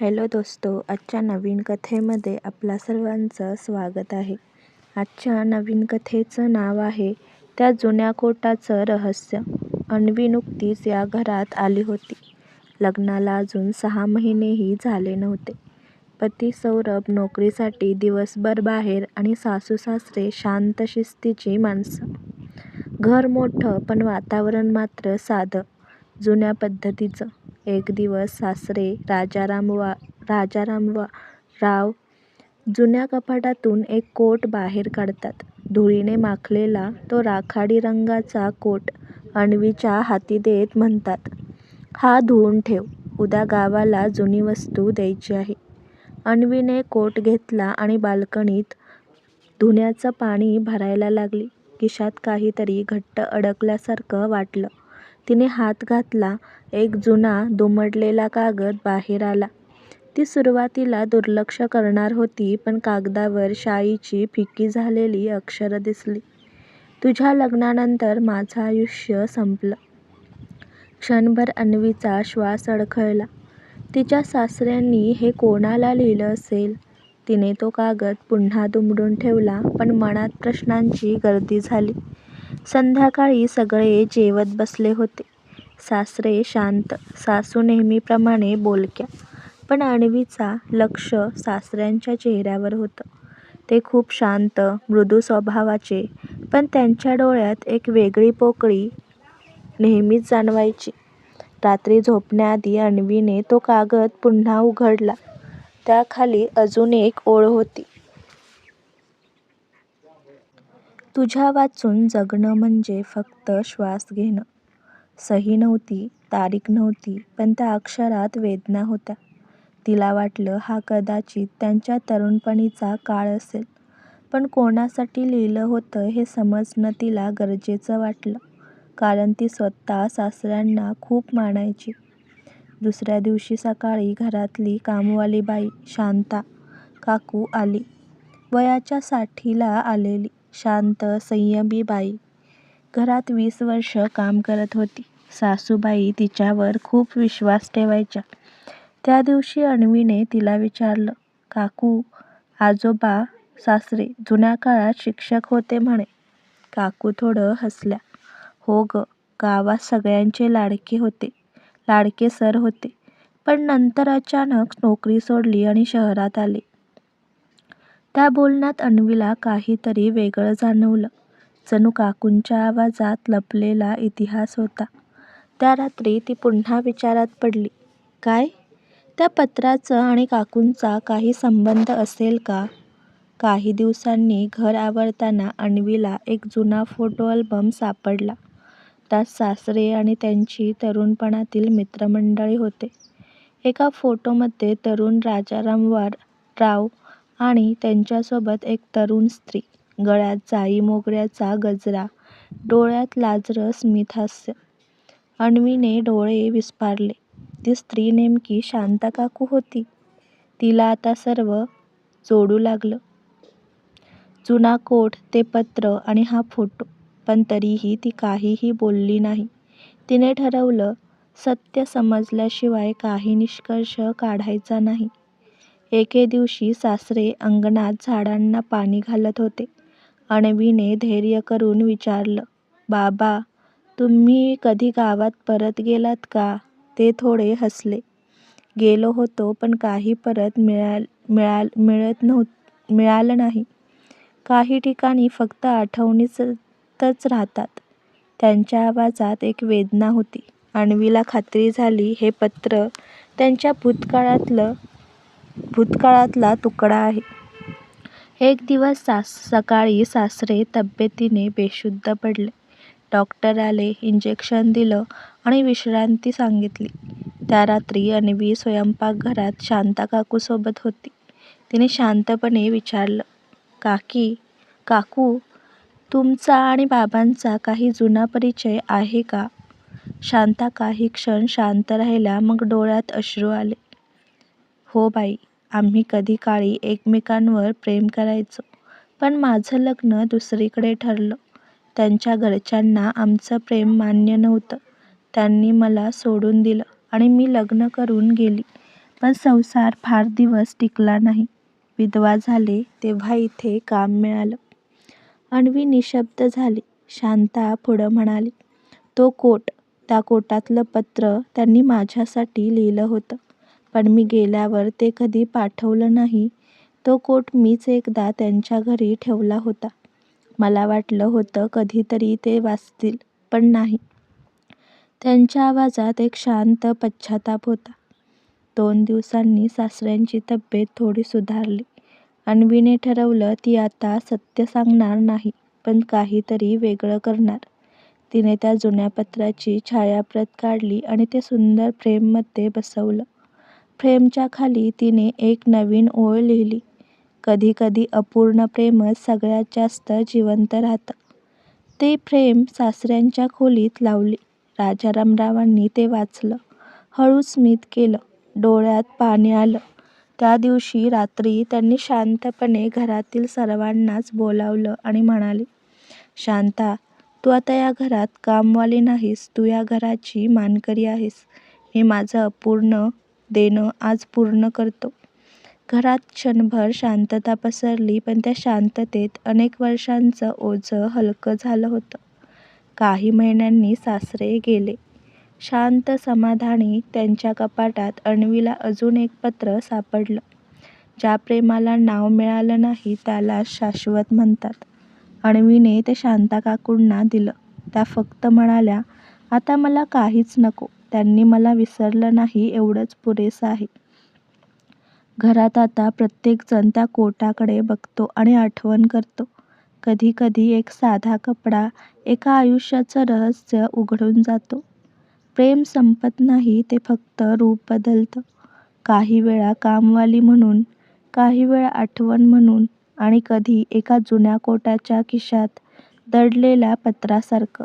Hello दोस्तो आजच्या नवीन कथेमध्ये आपल्या सर्वांचं स्वागत आहे. आजच्या नवीन कथेचं नाव आहे त्या जुन्या कोटाचं रहस्य. अन्वी नुकतीच या घरात आली होती. लग्नाला अजून सहा महिनेही झाले नव्हते. पती सौरभ नोकरीसाठी दिवसभर बाहेर आणि सासू सासरे शांत शिस्तीची माणसं. घर मोठं पण वातावरण मात्र साधं जुन्या पद्धतीचं. एक दिवस सासरे राजारामवा राव जुन्या कपाटातून एक कोट बाहेर काढतात. धुळीने माखलेला तो राखाडी रंगाचा कोट अणवीच्या हाती देत म्हणतात, हा धुवून ठेव. उद्या गावाला जुनी वस्तू द्यायची आहे. अणवीने कोट घेतला आणि बाल्कनीत धुण्याचं पाणी भरायला लागली. खिशात काहीतरी घट्ट अडकल्यासारखं वाटलं. तिने हात घातला. एक जुना दुमडलेला कागद बाहेर आला. ती सुरुवातीला दुर्लक्ष करणार होती पण कागदावर शाईची फिकी झालेली अक्षरं दिसली. तुझ्या लग्नानंतर माझं आयुष्य संपलं. क्षणभर अन्वीचा श्वास अडखळला. तिच्या सासऱ्यांनी हे कोणाला लिहिलं असेल? तिने तो कागद पुन्हा दुमडून ठेवला पण मनात प्रश्नांची गर्दी झाली. संध्याकाळी सगळे जेवत बसले होते. सासरे शांत, सासू नेहमीप्रमाणे बोलक्या. पण अणवीचा लक्ष सासऱ्यांच्या चेहऱ्यावर होतं. ते खूप शांत, मृदू स्वभावाचे पण त्यांच्या डोळ्यात एक वेगळी पोकळी नेहमीच जाणवायची. रात्री झोपण्याआधी अणवीने तो कागद पुन्हा उघडला. त्याखाली अजून एक ओळ होती. तुझ्या वाचून जगणं म्हणजे फक्त श्वास घेणं. सही नव्हती, तारीख नव्हती पण त्या अक्षरात वेदना होत्या. तिला वाटलं हा कदाचित त्यांच्या तरुणपणीचा काळ असेल. पण कोणासाठी लिहिलं होतं हे समजणं तिला गरजेचं वाटलं. कारण ती स्वतः सासऱ्यांना खूप मानायची. दुसऱ्या दिवशी सकाळी घरातली कामवाली बाई शांता काकू आली. वयाच्या साठीला आलेली, शांत, संयमी बाई. घरात वीस वर्षं काम करत होती. सासूबाई तिच्यावर खूप विश्वास ठेवायच्या. त्या दिवशी अन्वीने तिला विचारलं, काकू, आजोबा सासरे जुन्या काळात शिक्षक होते म्हणे. काकू थोडं हसल्या. हो गं, गावात सगळ्यांचे लाडके होते. लाडके सर होते. पण नंतर अचानक नोकरी सोडली आणि शहरात आले. त्या बोलण्यात अन्वीला काहीतरी वेगळं जाणवलं. जणू काकूंच्या आवाजात लपलेला इतिहास होता. त्या रात्री ती पुन्हा विचारात पडली. काय? त्या पत्राचं आणि काकूंचा काही संबंध असेल का? काही दिवसांनी घर आवरताना अन्वीला एक जुना फोटो अल्बम सापडला. त्यात सासरे आणि त्यांची तरुणपणातील मित्रमंडळी होते. एका फोटोमध्ये तरुण राजारामराव आणि त्यांच्यासोबत एक तरुण स्त्री. गळ्यात जाई मोगऱ्याचा गजरा, डोळ्यात लाजरस स्मितहास्य. अन्वीने डोळे विस्फारले. ती स्त्री नेमकी शांताकाकू होती. तिला आता सर्व जोडू लागलं. जुना कोट, ते पत्र आणि हा फोटो. पण तरीही ती काहीही बोलली नाही. तिने ठरवलं, सत्य समजल्याशिवाय काही निष्कर्ष काढायचा नाही. एके दिवशी सासरे अंगणात झाडांना पाणी घालत होते. अणवीने धैर्य करून विचारलं, बाबा, तुम्ही कधी गावात परत गेलात का? ते थोडे हसले. गेलो होतो पण काही परत मिळालं नाही. काही ठिकाणी फक्त आठवणीतच राहतात. त्यांच्या आवाजात एक वेदना होती. अणवीला खात्री झाली हे पत्र त्यांच्या भूतकाळातलं भूतकाळातला तुकडा आहे. एक दिवस सकाळी सासरे तब्येतीने बेशुद्ध पडले. डॉक्टर आले. इंजेक्शन दिलं आणि विश्रांती सांगितली. त्या रात्री अन्वी स्वयंपाकघरात शांताकाकूसोबत होती. तिने शांतपणे विचारलं, काकी काकू, तुमचा आणि बाबांचा काही जुना परिचय आहे का? शांता काही क्षण शांत राहिल्या मग डोळ्यात अश्रू आले. हो बाई, आम्ही कधी काळी एकमेकांवर प्रेम करायचो. पण माझं लग्न दुसरीकडे ठरलं. त्यांच्या घरच्यांना आमचं प्रेम मान्य नव्हतं. त्यांनी मला सोडून दिलं आणि मी लग्न करून गेली. पण संसार फार दिवस टिकला नाही. विधवा झाले तेव्हा इथे काम मिळालं. अन्वी निशब्द झाली. शांता पुढं म्हणाली, तो कोट, त्या कोटातलं पत्र त्यांनी माझ्यासाठी लिहिलं होतं. पण मी गेल्यावर ते कधी पाठवलं नाही. तो कोट मीच एकदा त्यांच्या घरी ठेवला होता. मला वाटलं होतं कधीतरी ते वाचतील, पण नाही. त्यांच्या आवाजात एक शांत पश्चाताप होता. दोन दिवसांनी सासऱ्यांची तब्येत थोडी सुधारली. अणवीने ठरवलं ती आता सत्य सांगणार नाही, पण काहीतरी वेगळं करणार. तिने त्या जुन्या पत्राची छायाप्रत काढली आणि ते सुंदर फ्रेममध्ये बसवलं. फ्रेमच्या खाली तिने एक नवीन ओळ लिहिली, कधी कधी अपूर्ण प्रेमच सगळ्यात जास्त जिवंत राहतं. ते फ्रेम सासऱ्यांच्या खोलीत लावली. राजारामरावांनी ते वाचलं. हळू स्मित केलं. डोळ्यात पाणी आलं. त्या दिवशी रात्री त्यांनी शांतपणे घरातील सर्वांनाच बोलावलं आणि म्हणाले, शांता, तू आता या घरात कामवाली नाहीस, तू या घराची मानकरी आहेस. मी माझं अपूर्ण देणं आज पूर्ण करतो. घरात क्षणभर शांतता पसरली पण त्या शांततेत अनेक वर्षांचं ओझं हलकं झालं होतं. काही महिन्यांनी सासरे गेले. शांत समाधानी त्यांच्या कपाटात अन्वीला अजून एक पत्र सापडलं. ज्या प्रेमाला नाव मिळालं नाही त्यालाच शाश्वत म्हणतात. अन्वीने ते शांताकाकूंना दिलं. त्या फक्त म्हणाल्या, आता मला काहीच नको. त्यांनी मला विसरलं नाही एवढंच पुरेसं आहे. घरात आता प्रत्येकजण त्या कोटाकडे बघतो आणि आठवण करतो. कधी कधी एक साधा कपडा एका आयुष्याचं रहस्य उघडून जातो. प्रेम संपत नाही, ते फक्त रूप बदलतं. काही वेळा कामवाली म्हणून, काही वेळा आठवण म्हणून आणि कधी एका जुन्या कोटाच्या खिशात दडलेल्या पत्रासारखं.